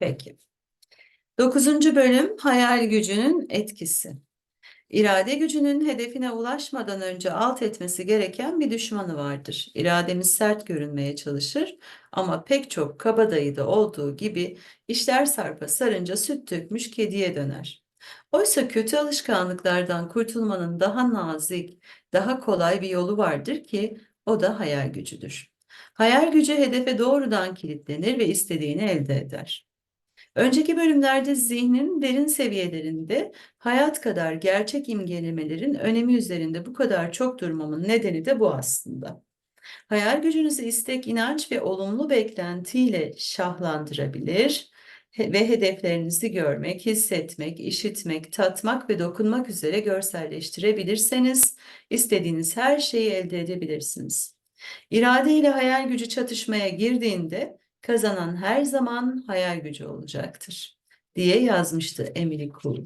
Peki. Dokuzuncu bölüm hayal gücünün etkisi. İrade gücünün hedefine ulaşmadan önce alt etmesi gereken bir düşmanı vardır. İrademiz sert görünmeye çalışır ama pek çok kabadayıda olduğu gibi işler sarpa sarınca süt dökmüş kediye döner. Oysa kötü alışkanlıklardan kurtulmanın daha nazik, daha kolay bir yolu vardır ki o da hayal gücüdür. Hayal gücü hedefe doğrudan kilitlenir ve istediğini elde eder. Önceki bölümlerde zihnin derin seviyelerinde hayat kadar gerçek imgelemelerin önemi üzerinde bu kadar çok durmamın nedeni de bu aslında. Hayal gücünüzü istek, inanç ve olumlu beklentiyle şahlandırabilir ve hedeflerinizi görmek, hissetmek, işitmek, tatmak ve dokunmak üzere görselleştirebilirseniz istediğiniz her şeyi elde edebilirsiniz. İrade ile hayal gücü çatışmaya girdiğinde kazanan her zaman hayal gücü olacaktır diye yazmıştı Emily Kuhl.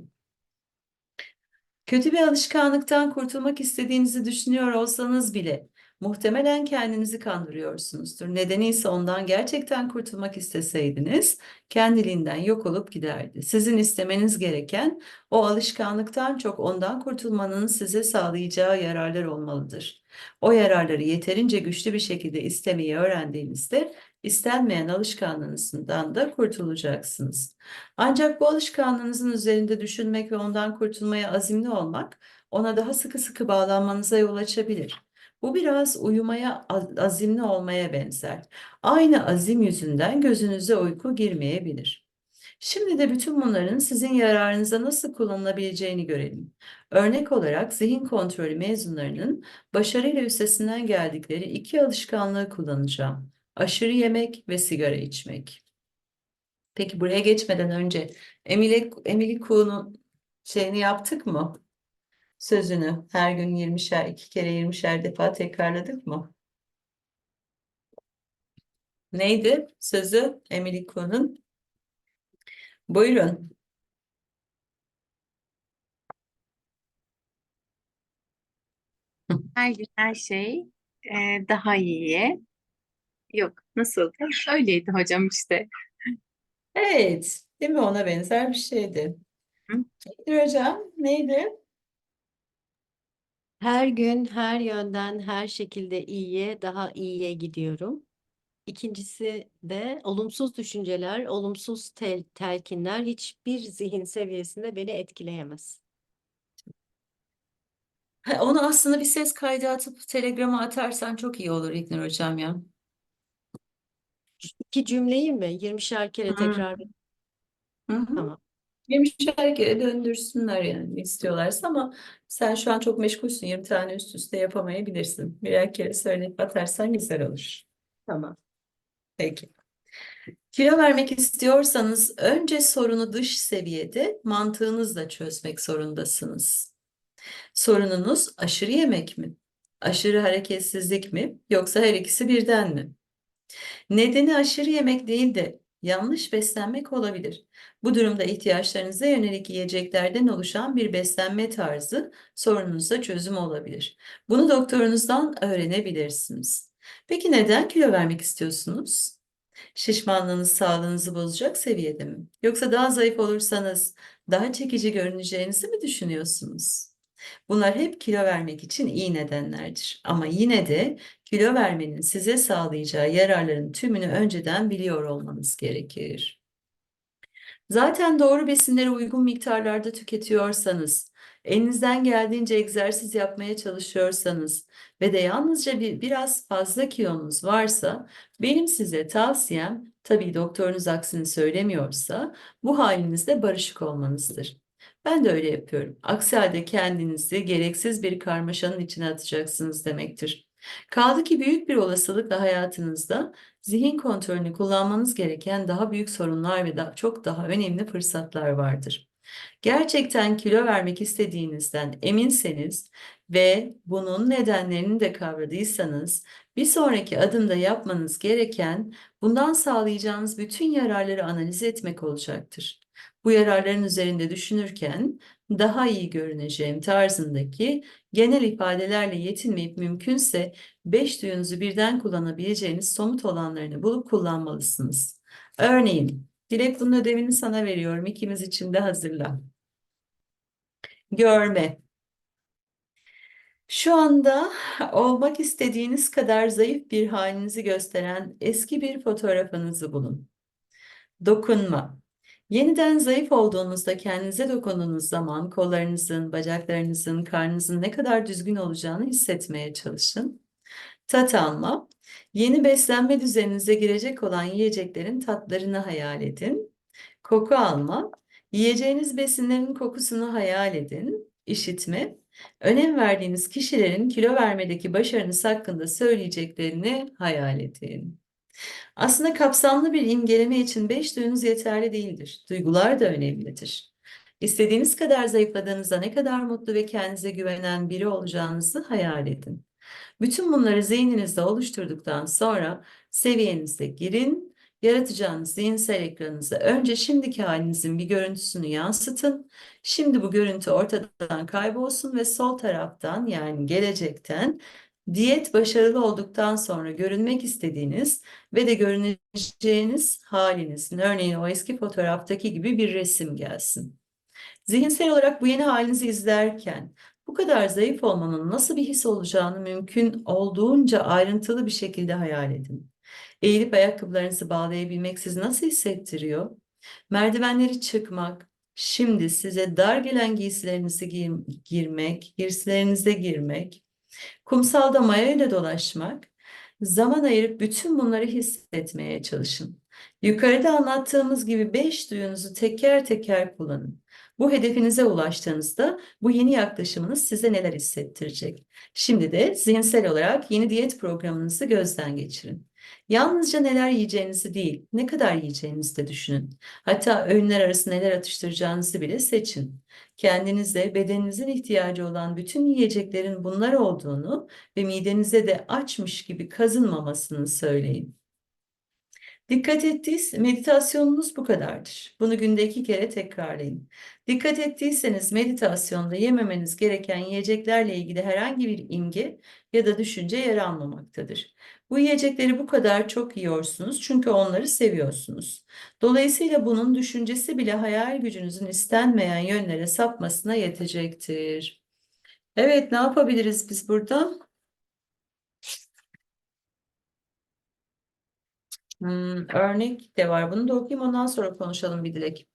Kötü bir alışkanlıktan kurtulmak istediğinizi düşünüyor olsanız bile muhtemelen kendinizi kandırıyorsunuzdur. Nedeni ise ondan gerçekten kurtulmak isteseydiniz kendiliğinden yok olup giderdi. Sizin istemeniz gereken o alışkanlıktan çok ondan kurtulmanın size sağlayacağı yararlar olmalıdır. O yararları yeterince güçlü bir şekilde istemeyi öğrendiğinizde istenmeyen alışkanlığınızdan da kurtulacaksınız. Ancak bu alışkanlığınızın üzerinde düşünmek ve ondan kurtulmaya azimli olmak ona daha sıkı sıkı bağlanmanıza yol açabilir. Bu biraz uyumaya az- azimli olmaya benzer. Aynı azim yüzünden gözünüze uyku girmeyebilir. Şimdi de bütün bunların sizin yararınıza nasıl kullanılabileceğini görelim. Örnek olarak zihin kontrolü mezunlarının başarıyla üstesinden geldikleri iki alışkanlığı kullanacağım. Aşırı yemek ve sigara içmek. Peki buraya geçmeden önce Emily, Emily Kuhn'un şeyini yaptık mı? Sözünü her gün 20'şer, iki kere 20'şer defa tekrarladık mı? Neydi sözü Emily Kuhn'un? Buyurun. Her gün her şey daha iyiye. Yok, nasıldı? Öyleydi hocam işte. Evet, değil mi? Ona benzer bir şeydi. Hı? Nedir hocam? Neydi? Her gün her yönden her şekilde iyiye daha iyiye gidiyorum. İkincisi de olumsuz düşünceler, olumsuz tel telkinler hiçbir zihin seviyesinde beni etkileyemez. Ha, Onu aslında bir ses kaydı atıp Telegram'a atarsan çok iyi olur İlknur hocam ya. İki cümleyi mi 20'şer kere Hı. tekrar Hı hı. tamam. 20'şer kere döndürsünler yani istiyorlarsa ama sen şu an çok meşgulsün. 20 tane üst üste yapamayabilirsin. Birer kere söyleyip atarsan güzel olur. Tamam. Peki. Kilo vermek istiyorsanız önce sorunu dış seviyede mantığınızla çözmek zorundasınız. Sorununuz aşırı yemek mi? Aşırı hareketsizlik mi? Yoksa her ikisi birden mi? Nedeni aşırı yemek değil de yanlış beslenmek olabilir. Bu durumda ihtiyaçlarınıza yönelik yiyeceklerden oluşan bir beslenme tarzı sorununuza çözüm olabilir. Bunu doktorunuzdan öğrenebilirsiniz. Peki neden kilo vermek istiyorsunuz? Şişmanlığınız sağlığınızı bozacak seviyede mi? Yoksa daha zayıf olursanız daha çekici görüneceğinizi mi düşünüyorsunuz? Bunlar hep kilo vermek için iyi nedenlerdir. Ama yine de kilo vermenin size sağlayacağı yararların tümünü önceden biliyor olmanız gerekir. Zaten doğru besinleri uygun miktarlarda tüketiyorsanız, elinizden geldiğince egzersiz yapmaya çalışıyorsanız ve de yalnızca bir biraz fazla kilonuz varsa, benim size tavsiyem, tabii doktorunuz aksini söylemiyorsa, bu halinizde barışık olmanızdır. Ben de öyle yapıyorum. Aksi halde kendinizi gereksiz bir karmaşanın içine atacaksınız demektir. Kaldı ki büyük bir olasılıkla hayatınızda zihin kontrolünü kullanmanız gereken daha büyük sorunlar ve daha, çok daha önemli fırsatlar vardır. Gerçekten kilo vermek istediğinizden eminseniz ve bunun nedenlerini de kavradıysanız bir sonraki adımda yapmanız gereken bundan sağlayacağınız bütün yararları analiz etmek olacaktır. Bu yararların üzerinde düşünürken daha iyi görüneceğim tarzındaki genel ifadelerle yetinmeyip mümkünse beş duyunuzu birden kullanabileceğiniz somut olanlarını bulup kullanmalısınız. Örneğin Dilek bunun ödevini sana veriyorum. İkimiz için de hazırla. Görme. Şu anda olmak istediğiniz kadar zayıf bir halinizi gösteren eski bir fotoğrafınızı bulun. Dokunma. Yeniden zayıf olduğunuzda kendinize dokunduğunuz zaman kollarınızın, bacaklarınızın, karnınızın ne kadar düzgün olacağını hissetmeye çalışın. Tat alma. Yeni beslenme düzeninize girecek olan yiyeceklerin tatlarını hayal edin. Koku alma. Yiyeceğiniz besinlerin kokusunu hayal edin. İşitme. Önem verdiğiniz kişilerin kilo vermedeki başarınız hakkında söyleyeceklerini hayal edin. Aslında kapsamlı bir imgeleme için beş duyunuz yeterli değildir. Duygular da önemlidir. İstediğiniz kadar zayıfladığınızda ne kadar mutlu ve kendinize güvenen biri olacağınızı hayal edin. Bütün bunları zihninizde oluşturduktan sonra seviyenize girin. Yaratacağınız zihinsel ekranınıza önce şimdiki halinizin bir görüntüsünü yansıtın. Şimdi bu görüntü ortadan kaybolsun ve sol taraftan yani gelecekten diyet başarılı olduktan sonra görünmek istediğiniz ve de görüneceğiniz halinizin örneğin o eski fotoğraftaki gibi bir resim gelsin. Zihinsel olarak bu yeni halinizi izlerken bu kadar zayıf olmanın nasıl bir his olacağını mümkün olduğunca ayrıntılı bir şekilde hayal edin. Eğilip ayakkabılarınızı bağlayabilmek sizi nasıl hissettiriyor? Merdivenleri çıkmak, şimdi size dar gelen giysilerinizi giy- girmek, giysilerinize girmek, kumsalda mayayla dolaşmak, zaman ayırıp bütün bunları hissetmeye çalışın. Yukarıda anlattığımız gibi beş duyunuzu teker teker kullanın. Bu hedefinize ulaştığınızda bu yeni yaklaşımınız size neler hissettirecek? Şimdi de zihinsel olarak yeni diyet programınızı gözden geçirin. Yalnızca neler yiyeceğinizi değil, ne kadar yiyeceğinizi de düşünün. Hatta öğünler arası neler atıştıracağınızı bile seçin. Kendinize bedeninizin ihtiyacı olan bütün yiyeceklerin bunlar olduğunu ve midenize de açmış gibi kazınmamasını söyleyin. Dikkat ettiyse meditasyonunuz bu kadardır. Bunu günde iki kere tekrarlayın. Dikkat ettiyseniz meditasyonda yememeniz gereken yiyeceklerle ilgili herhangi bir imge ya da düşünce yer almamaktadır. Bu yiyecekleri bu kadar çok yiyorsunuz çünkü onları seviyorsunuz. Dolayısıyla bunun düşüncesi bile hayal gücünüzün istenmeyen yönlere sapmasına yetecektir. Evet, ne yapabiliriz biz burada? Hmm, örnek de var. Bunu da okuyayım ondan sonra konuşalım bir dilek.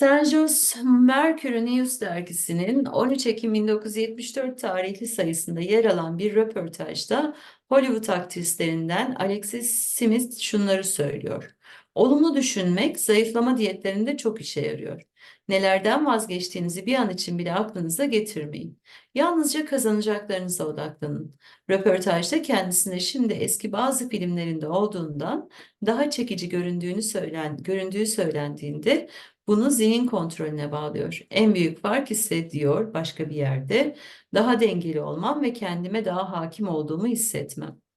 Sergius Mercury News dergisinin 13 Ekim 1974 tarihli sayısında yer alan bir röportajda Hollywood aktrislerinden Alexis Smith şunları söylüyor. Olumlu düşünmek zayıflama diyetlerinde çok işe yarıyor. Nelerden vazgeçtiğinizi bir an için bile aklınıza getirmeyin. Yalnızca kazanacaklarınıza odaklanın. Röportajda kendisine şimdi eski bazı filmlerinde olduğundan daha çekici göründüğünü söylen, göründüğü söylendiğinde bunu zihin kontrolüne bağlıyor. En büyük fark ise diyor başka bir yerde daha dengeli olmam ve kendime daha hakim olduğumu hissetmem.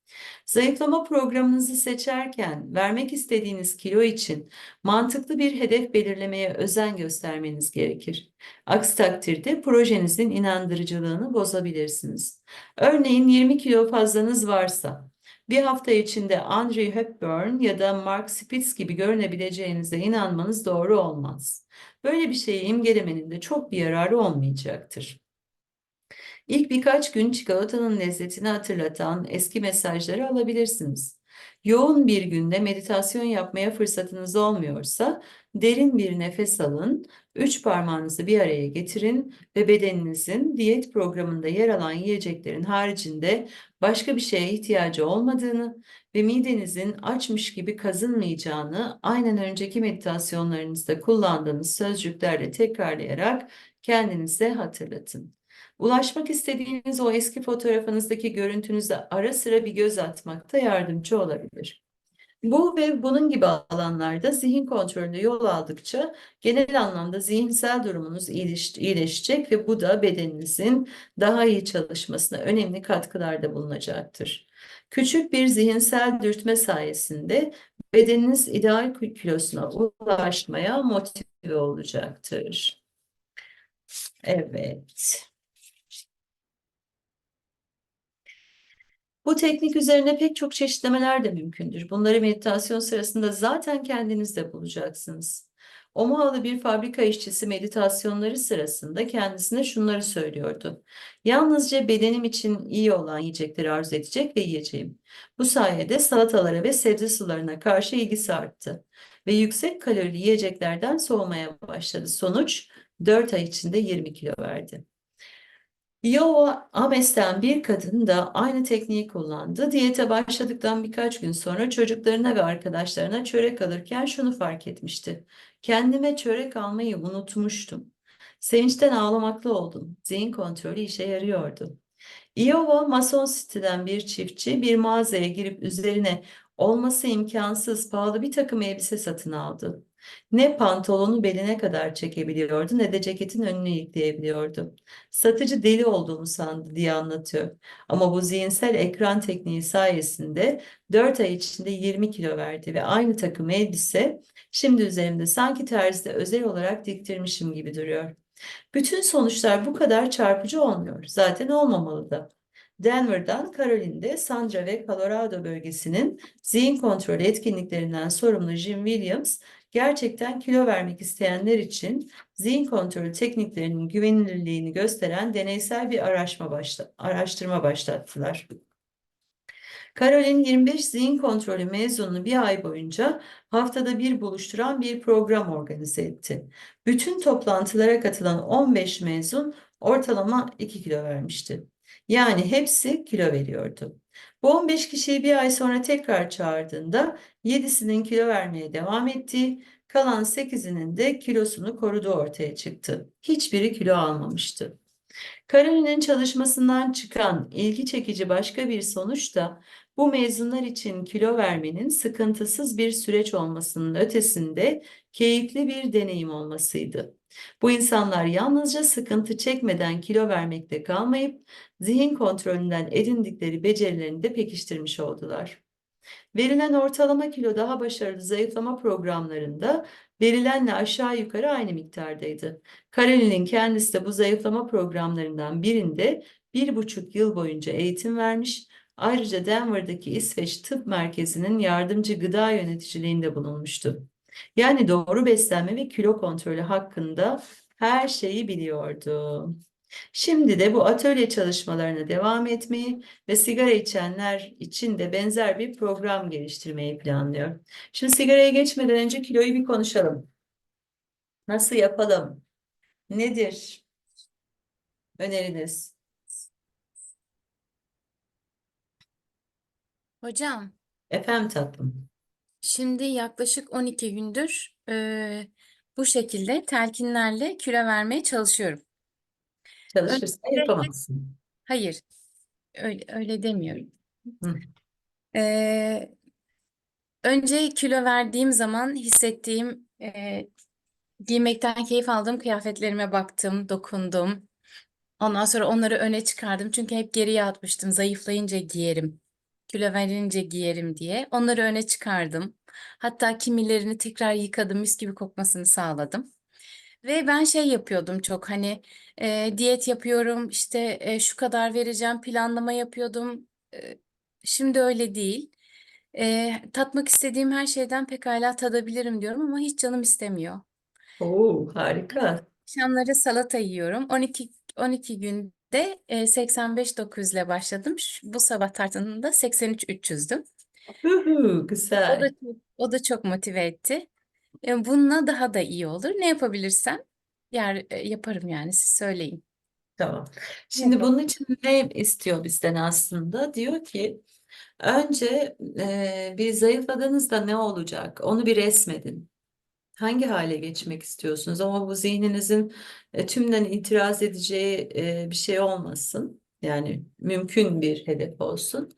Zayıflama programınızı seçerken vermek istediğiniz kilo için mantıklı bir hedef belirlemeye özen göstermeniz gerekir. Aksi takdirde projenizin inandırıcılığını bozabilirsiniz. Örneğin 20 kilo fazlanız varsa bir hafta içinde Audrey Hepburn ya da Mark Spitz gibi görünebileceğinize inanmanız doğru olmaz. Böyle bir şeyi imgelemenin de çok bir yararı olmayacaktır. İlk birkaç gün çikolatanın lezzetini hatırlatan eski mesajları alabilirsiniz. Yoğun bir günde meditasyon yapmaya fırsatınız olmuyorsa derin bir nefes alın, üç parmağınızı bir araya getirin ve bedeninizin diyet programında yer alan yiyeceklerin haricinde başka bir şeye ihtiyacı olmadığını ve midenizin açmış gibi kazınmayacağını aynen önceki meditasyonlarınızda kullandığınız sözcüklerle tekrarlayarak kendinize hatırlatın. Ulaşmak istediğiniz o eski fotoğrafınızdaki görüntünüze ara sıra bir göz atmakta yardımcı olabilir. Bu ve bunun gibi alanlarda zihin kontrolünde yol aldıkça genel anlamda zihinsel durumunuz iyileş- iyileşecek ve bu da bedeninizin daha iyi çalışmasına önemli katkılarda bulunacaktır. Küçük bir zihinsel dürtme sayesinde bedeniniz ideal kilosuna ulaşmaya motive olacaktır. Evet. Bu teknik üzerine pek çok çeşitlemeler de mümkündür. Bunları meditasyon sırasında zaten kendiniz de bulacaksınız. Omahalı bir fabrika işçisi meditasyonları sırasında kendisine şunları söylüyordu. Yalnızca bedenim için iyi olan yiyecekleri arzu edecek ve yiyeceğim. Bu sayede salatalara ve sebze sularına karşı ilgisi arttı ve yüksek kalorili yiyeceklerden soğumaya başladı. Sonuç 4 ay içinde 20 kilo verdi. Iowa Ames'ten bir kadın da aynı tekniği kullandı. Diyete başladıktan birkaç gün sonra çocuklarına ve arkadaşlarına çörek alırken şunu fark etmişti. Kendime çörek almayı unutmuştum. Sevinçten ağlamaklı oldum. Zihin kontrolü işe yarıyordu. Iowa Mason City'den bir çiftçi bir mağazaya girip üzerine olması imkansız pahalı bir takım elbise satın aldı. Ne pantolonu beline kadar çekebiliyordu ne de ceketin önünü yıkayabiliyordu. Satıcı deli olduğumu sandı diye anlatıyor. Ama bu zihinsel ekran tekniği sayesinde 4 ay içinde 20 kilo verdi ve aynı takım elbise şimdi üzerimde sanki terzide özel olarak diktirmişim gibi duruyor. Bütün sonuçlar bu kadar çarpıcı olmuyor. Zaten olmamalı da. Denver'dan Caroline'de Sandra ve Colorado bölgesinin zihin kontrolü etkinliklerinden sorumlu Jim Williams, gerçekten kilo vermek isteyenler için zihin kontrolü tekniklerinin güvenilirliğini gösteren deneysel bir araştırma, başla- araştırma başlattılar. Caroline 25 zihin kontrolü mezununu bir ay boyunca haftada bir buluşturan bir program organize etti. Bütün toplantılara katılan 15 mezun ortalama 2 kilo vermişti. Yani hepsi kilo veriyordu. Bu 15 kişiyi bir ay sonra tekrar çağırdığında 7'sinin kilo vermeye devam ettiği, kalan 8'inin de kilosunu koruduğu ortaya çıktı. Hiçbiri kilo almamıştı. Caroline'in çalışmasından çıkan ilgi çekici başka bir sonuç da bu mezunlar için kilo vermenin sıkıntısız bir süreç olmasının ötesinde keyifli bir deneyim olmasıydı. Bu insanlar yalnızca sıkıntı çekmeden kilo vermekte kalmayıp zihin kontrolünden edindikleri becerilerini de pekiştirmiş oldular. Verilen ortalama kilo daha başarılı zayıflama programlarında verilenle aşağı yukarı aynı miktardaydı. Caroline'in kendisi de bu zayıflama programlarından birinde bir buçuk yıl boyunca eğitim vermiş, ayrıca Denver'daki İsveç Tıp Merkezi'nin yardımcı gıda yöneticiliğinde bulunmuştu. Yani doğru beslenme ve kilo kontrolü hakkında her şeyi biliyordu. Şimdi de bu atölye çalışmalarına devam etmeyi ve sigara içenler için de benzer bir program geliştirmeyi planlıyor. Şimdi sigaraya geçmeden önce kiloyu bir konuşalım. Nasıl yapalım? Nedir öneriniz? Hocam, Efendim tatlım. Şimdi yaklaşık 12 gündür eee, bu şekilde telkinlerle kilo vermeye çalışıyorum. Çalışırsan Öncelikle- yapamazsın. Hayır, öyle, öyle demiyorum. Hı. Önce kilo verdiğim zaman hissettiğim, eee, giymekten keyif aldığım kıyafetlerime baktım, dokundum. Ondan sonra onları öne çıkardım. Çünkü hep geriye atmıştım. Zayıflayınca giyerim, kilo verince giyerim diye. Onları öne çıkardım. Hatta kimilerini tekrar yıkadım, mis gibi kokmasını sağladım. Ve ben şey yapıyordum çok hani e, diyet yapıyorum işte e, şu kadar vereceğim planlama yapıyordum. E, şimdi öyle değil. E, tatmak istediğim her şeyden pekala tadabilirim diyorum ama hiç canım istemiyor. Oo, harika. Akşamları salata yiyorum. 12 12 günde e, 85-900 ile başladım. Bu sabah tartındığımda 83-300'düm. Huhu, O da güzel. çok, o da çok motive etti. E, bununla daha da iyi olur. Ne yapabilirsem yer, e, yaparım yani siz söyleyin. Tamam. Şimdi bunun için ne istiyor bizden aslında? Diyor ki önce e, bir zayıfladığınızda ne olacak? Onu bir resmedin. Hangi hale geçmek istiyorsunuz? Ama bu zihninizin e, tümden itiraz edeceği e, bir şey olmasın. Yani mümkün bir hedef olsun.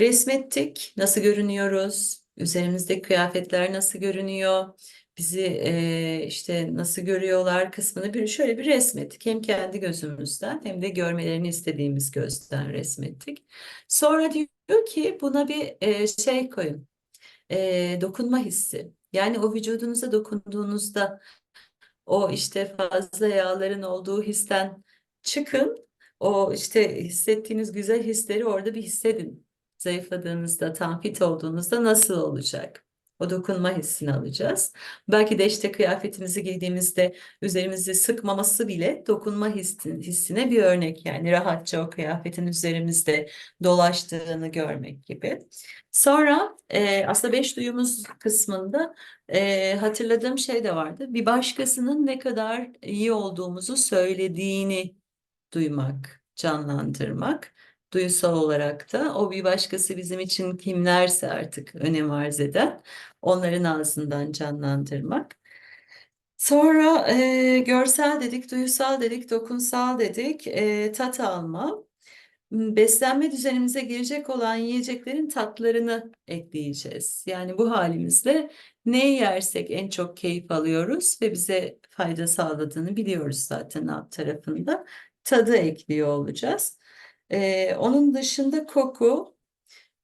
Resmettik. Nasıl görünüyoruz? Üzerimizdeki kıyafetler nasıl görünüyor? Bizi e, işte nasıl görüyorlar kısmını bir şöyle bir resmettik. Hem kendi gözümüzden hem de görmelerini istediğimiz gözden resmettik. Sonra diyor ki buna bir e, şey koyun. E, dokunma hissi. Yani o vücudunuza dokunduğunuzda o işte fazla yağların olduğu histen çıkın. O işte hissettiğiniz güzel hisleri orada bir hissedin. Zayıfladığınızda, tam fit olduğunuzda nasıl olacak? O dokunma hissini alacağız. Belki de işte kıyafetimizi giydiğimizde üzerimizi sıkmaması bile dokunma hissi- hissine bir örnek. Yani rahatça o kıyafetin üzerimizde dolaştığını görmek gibi. Sonra e, aslında beş duyumuz kısmında e, hatırladığım şey de vardı. Bir başkasının ne kadar iyi olduğumuzu söylediğini duymak, canlandırmak. Duysal olarak da o bir başkası bizim için kimlerse artık önem arz eden onların ağzından canlandırmak. Sonra e, görsel dedik, duysal dedik, dokunsal dedik, e, tat alma. M, Beslenme düzenimize girecek olan yiyeceklerin tatlarını ekleyeceğiz. Yani bu halimizde ne yersek en çok keyif alıyoruz ve bize fayda sağladığını biliyoruz zaten alt tarafında. Tadı ekliyor olacağız. E, onun dışında koku,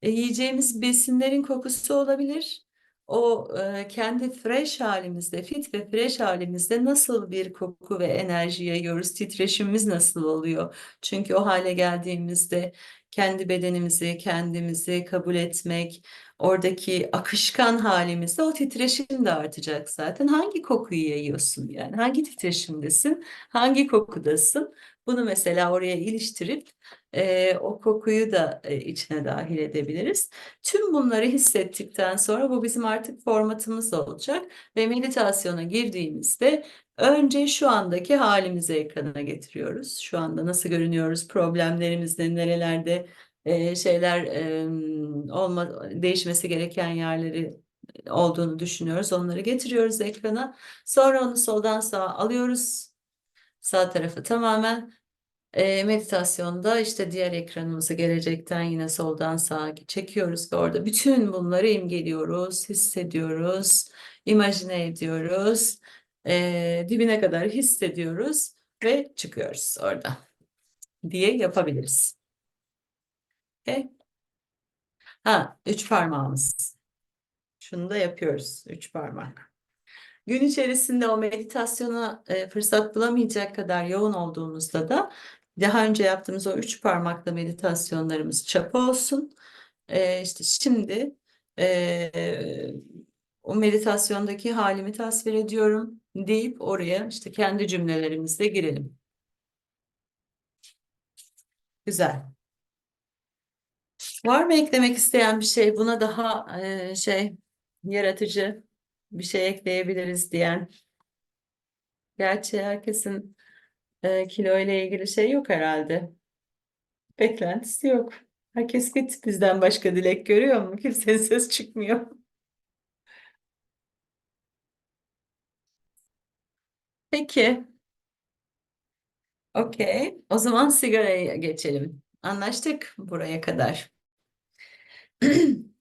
e, yiyeceğimiz besinlerin kokusu olabilir. O e, kendi fresh halimizde, fit ve fresh halimizde nasıl bir koku ve enerji yayıyoruz, titreşimimiz nasıl oluyor? Çünkü o hale geldiğimizde kendi bedenimizi, kendimizi kabul etmek, oradaki akışkan halimizde o titreşim de artacak zaten. Hangi kokuyu yayıyorsun yani? Hangi titreşimdesin? Hangi kokudasın? Bunu mesela oraya iliştirip e, o kokuyu da e, içine dahil edebiliriz. Tüm bunları hissettikten sonra bu bizim artık formatımız olacak ve meditasyona girdiğimizde önce şu andaki halimizi ekrana getiriyoruz. Şu anda nasıl görünüyoruz, problemlerimizde nerelerde e, şeyler e, olma, değişmesi gereken yerleri olduğunu düşünüyoruz. Onları getiriyoruz ekrana. Sonra onu soldan sağa alıyoruz. Sağ tarafı tamamen e, meditasyonda işte diğer ekranımızı gelecekten yine soldan sağa çekiyoruz ve orada bütün bunları imgeliyoruz, hissediyoruz, imajine ediyoruz, e, dibine kadar hissediyoruz ve çıkıyoruz orada diye yapabiliriz. Okay. Ha, üç parmağımız. Şunu da yapıyoruz, üç parmak. Gün içerisinde o meditasyona e, fırsat bulamayacak kadar yoğun olduğumuzda da daha önce yaptığımız o üç parmakla meditasyonlarımız çap olsun. E, işte şimdi e, o meditasyondaki halimi tasvir ediyorum deyip oraya işte kendi cümlelerimizle girelim. Güzel. Var mı eklemek isteyen bir şey? Buna daha e, şey yaratıcı bir şey ekleyebiliriz diyen. Gerçi herkesin e, kilo ile ilgili şey yok herhalde. Beklentisi yok. Herkes fit bizden başka dilek görüyor mu? Kimsenin ses çıkmıyor. Peki. Okey. O zaman sigaraya geçelim. Anlaştık buraya kadar.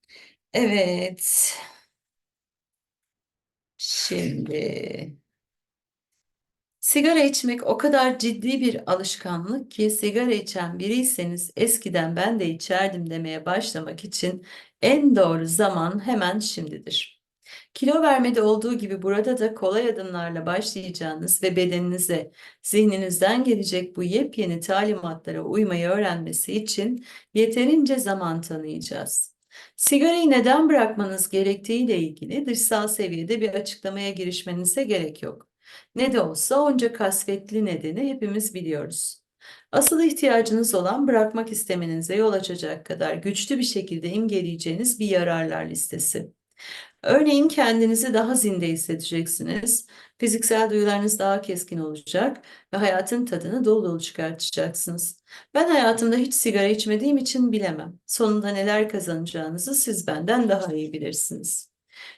Evet. Şimdi sigara içmek o kadar ciddi bir alışkanlık ki sigara içen biriyseniz eskiden ben de içerdim demeye başlamak için en doğru zaman hemen şimdidir. Kilo vermede olduğu gibi burada da kolay adımlarla başlayacağınız ve bedeninize, zihninizden gelecek bu yepyeni talimatlara uymayı öğrenmesi için yeterince zaman tanıyacağız. Sigarayı neden bırakmanız gerektiğiyle ilgili dışsal seviyede bir açıklamaya girişmenize gerek yok. Ne de olsa onca kasvetli nedeni hepimiz biliyoruz. Asıl ihtiyacınız olan bırakmak istemenize yol açacak kadar güçlü bir şekilde imgeleyeceğiniz bir yararlar listesi. Örneğin kendinizi daha zinde hissedeceksiniz. Fiziksel duyularınız daha keskin olacak ve hayatın tadını dolu dolu çıkartacaksınız. Ben hayatımda hiç sigara içmediğim için bilemem. Sonunda neler kazanacağınızı siz benden daha iyi bilirsiniz.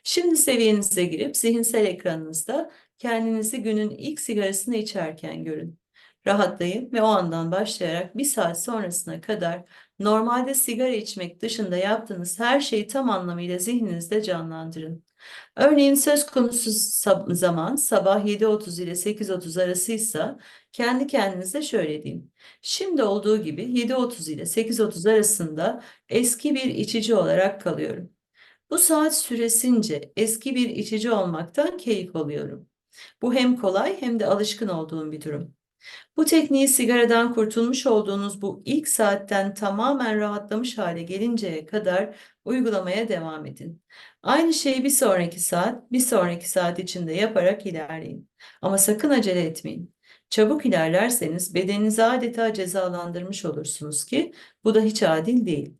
Şimdi seviyenize girip zihinsel ekranınızda kendinizi günün ilk sigarasını içerken görün. Rahatlayın ve o andan başlayarak bir saat sonrasına kadar normalde sigara içmek dışında yaptığınız her şeyi tam anlamıyla zihninizde canlandırın. Örneğin söz konusu sab- zaman sabah 7.30 ile 8.30 arasıysa kendi kendinize şöyle deyin. Şimdi olduğu gibi 7.30 ile 8.30 arasında eski bir içici olarak kalıyorum. Bu saat süresince eski bir içici olmaktan keyif alıyorum. Bu hem kolay hem de alışkın olduğum bir durum. Bu tekniği sigaradan kurtulmuş olduğunuz bu ilk saatten tamamen rahatlamış hale gelinceye kadar uygulamaya devam edin. Aynı şeyi bir sonraki saat, bir sonraki saat içinde yaparak ilerleyin. Ama sakın acele etmeyin. Çabuk ilerlerseniz bedeninizi adeta cezalandırmış olursunuz ki bu da hiç adil değil.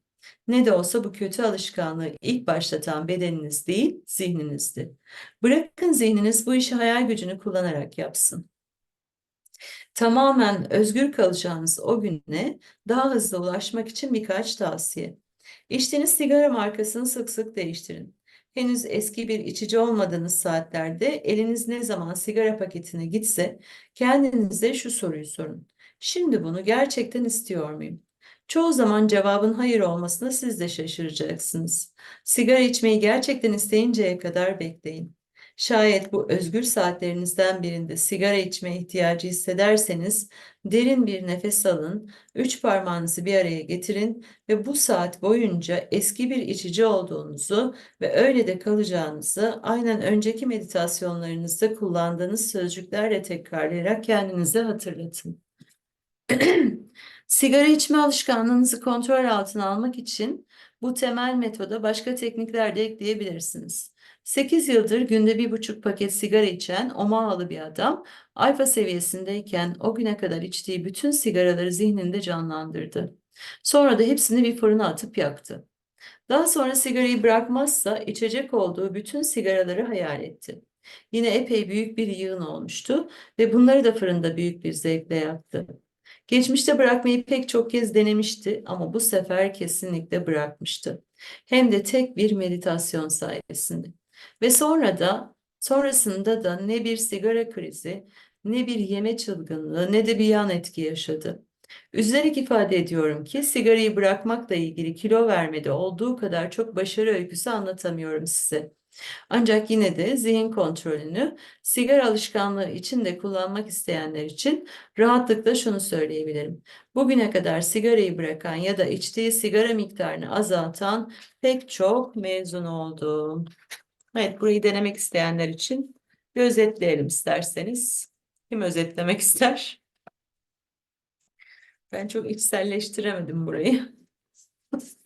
Ne de olsa bu kötü alışkanlığı ilk başlatan bedeniniz değil, zihninizdi. Bırakın zihniniz bu işi hayal gücünü kullanarak yapsın. Tamamen özgür kalacağınız o güne daha hızlı ulaşmak için birkaç tavsiye. İçtiğiniz sigara markasını sık sık değiştirin. Henüz eski bir içici olmadığınız saatlerde eliniz ne zaman sigara paketine gitse kendinize şu soruyu sorun. Şimdi bunu gerçekten istiyor muyum? Çoğu zaman cevabın hayır olmasına siz de şaşıracaksınız. Sigara içmeyi gerçekten isteyinceye kadar bekleyin. Şayet bu özgür saatlerinizden birinde sigara içmeye ihtiyacı hissederseniz derin bir nefes alın, üç parmağınızı bir araya getirin ve bu saat boyunca eski bir içici olduğunuzu ve öyle de kalacağınızı aynen önceki meditasyonlarınızda kullandığınız sözcüklerle tekrarlayarak kendinize hatırlatın. Sigara içme alışkanlığınızı kontrol altına almak için bu temel metoda başka teknikler de ekleyebilirsiniz. 8 yıldır günde bir buçuk paket sigara içen Omahalı bir adam, alfa seviyesindeyken o güne kadar içtiği bütün sigaraları zihninde canlandırdı. Sonra da hepsini bir fırına atıp yaktı. Daha sonra sigarayı bırakmazsa içecek olduğu bütün sigaraları hayal etti. Yine epey büyük bir yığın olmuştu ve bunları da fırında büyük bir zevkle yaktı. Geçmişte bırakmayı pek çok kez denemişti ama bu sefer kesinlikle bırakmıştı. Hem de tek bir meditasyon sayesinde. Ve sonra da sonrasında da ne bir sigara krizi, ne bir yeme çılgınlığı, ne de bir yan etki yaşadı. Üzülerek ifade ediyorum ki sigarayı bırakmakla ilgili kilo vermede olduğu kadar çok başarı öyküsü anlatamıyorum size. Ancak yine de zihin kontrolünü sigara alışkanlığı için de kullanmak isteyenler için rahatlıkla şunu söyleyebilirim. Bugüne kadar sigarayı bırakan ya da içtiği sigara miktarını azaltan pek çok mezun oldu. Evet, burayı denemek isteyenler için bir özetleyelim isterseniz. Kim özetlemek ister? Ben çok içselleştiremedim burayı.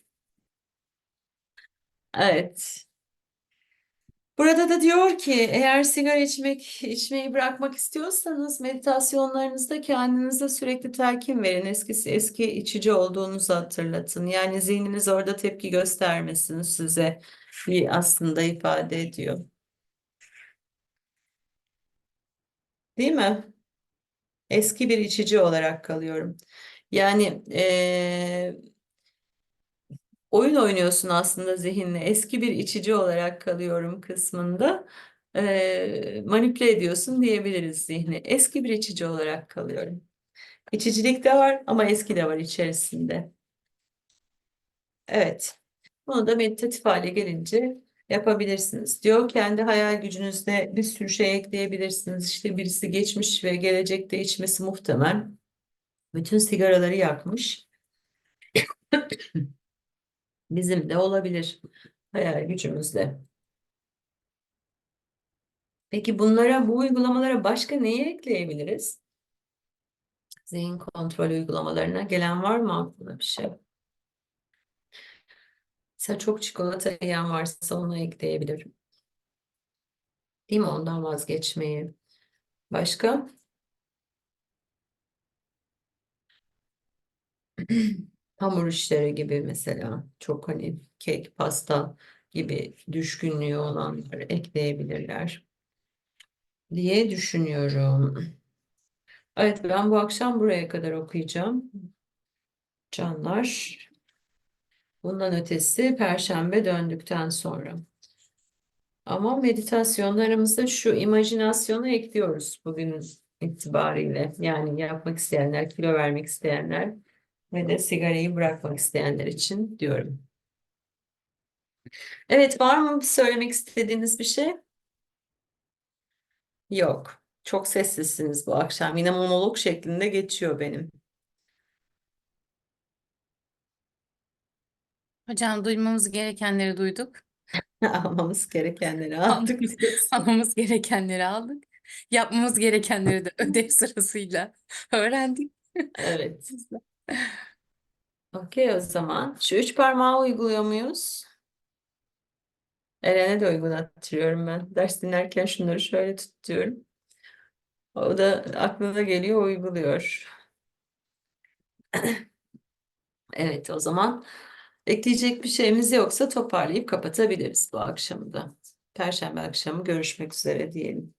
Evet. Burada da diyor ki eğer sigara içmek içmeyi bırakmak istiyorsanız meditasyonlarınızda kendinize sürekli telkin verin. Eskisi eski içici olduğunuzu hatırlatın. Yani zihniniz orada tepki göstermesin size aslında ifade ediyor. Değil mi? Eski bir içici olarak kalıyorum. Yani eee, oyun oynuyorsun aslında zihinle. Eski bir içici olarak kalıyorum kısmında. Eee, manipüle ediyorsun diyebiliriz zihni. Eski bir içici olarak kalıyorum. İçicilik de var ama eski de var içerisinde. Evet. Bunu da meditatif hale gelince yapabilirsiniz diyor. Kendi hayal gücünüzde bir sürü şey ekleyebilirsiniz. İşte birisi geçmiş ve gelecekte içmesi muhtemel. Bütün sigaraları yakmış. Bizim de olabilir hayal gücümüzle. Peki bunlara, bu uygulamalara başka neyi ekleyebiliriz? Zihin kontrol uygulamalarına gelen var mı aklına bir şey? Mesela çok çikolata yiyen varsa onu ekleyebilirim. Değil mi? Ondan vazgeçmeyi. Başka? Hamur işleri gibi mesela çok hani kek, pasta gibi düşkünlüğü olanları ekleyebilirler diye düşünüyorum. Evet ben bu akşam buraya kadar okuyacağım. Canlar. Bundan ötesi Perşembe döndükten sonra. Ama meditasyonlarımızda şu imajinasyonu ekliyoruz bugün itibariyle. Yani yapmak isteyenler, kilo vermek isteyenler ve de sigarayı bırakmak isteyenler için diyorum. Evet, var mı söylemek istediğiniz bir şey? Yok. Çok sessizsiniz bu akşam. Yine monolog şeklinde geçiyor benim. Hocam duymamız gerekenleri duyduk. Almamız gerekenleri aldık. Almamız gerekenleri aldık. Yapmamız gerekenleri de ödev sırasıyla öğrendik. Evet. Okey o zaman. Şu üç parmağı uyguluyor muyuz? Eren'e de uygulattırıyorum ben. Ders dinlerken şunları şöyle tutuyorum. O da aklına geliyor, uyguluyor. Evet, o zaman ekleyecek bir şeyimiz yoksa toparlayıp kapatabiliriz bu akşamı da. Perşembe akşamı görüşmek üzere diyelim.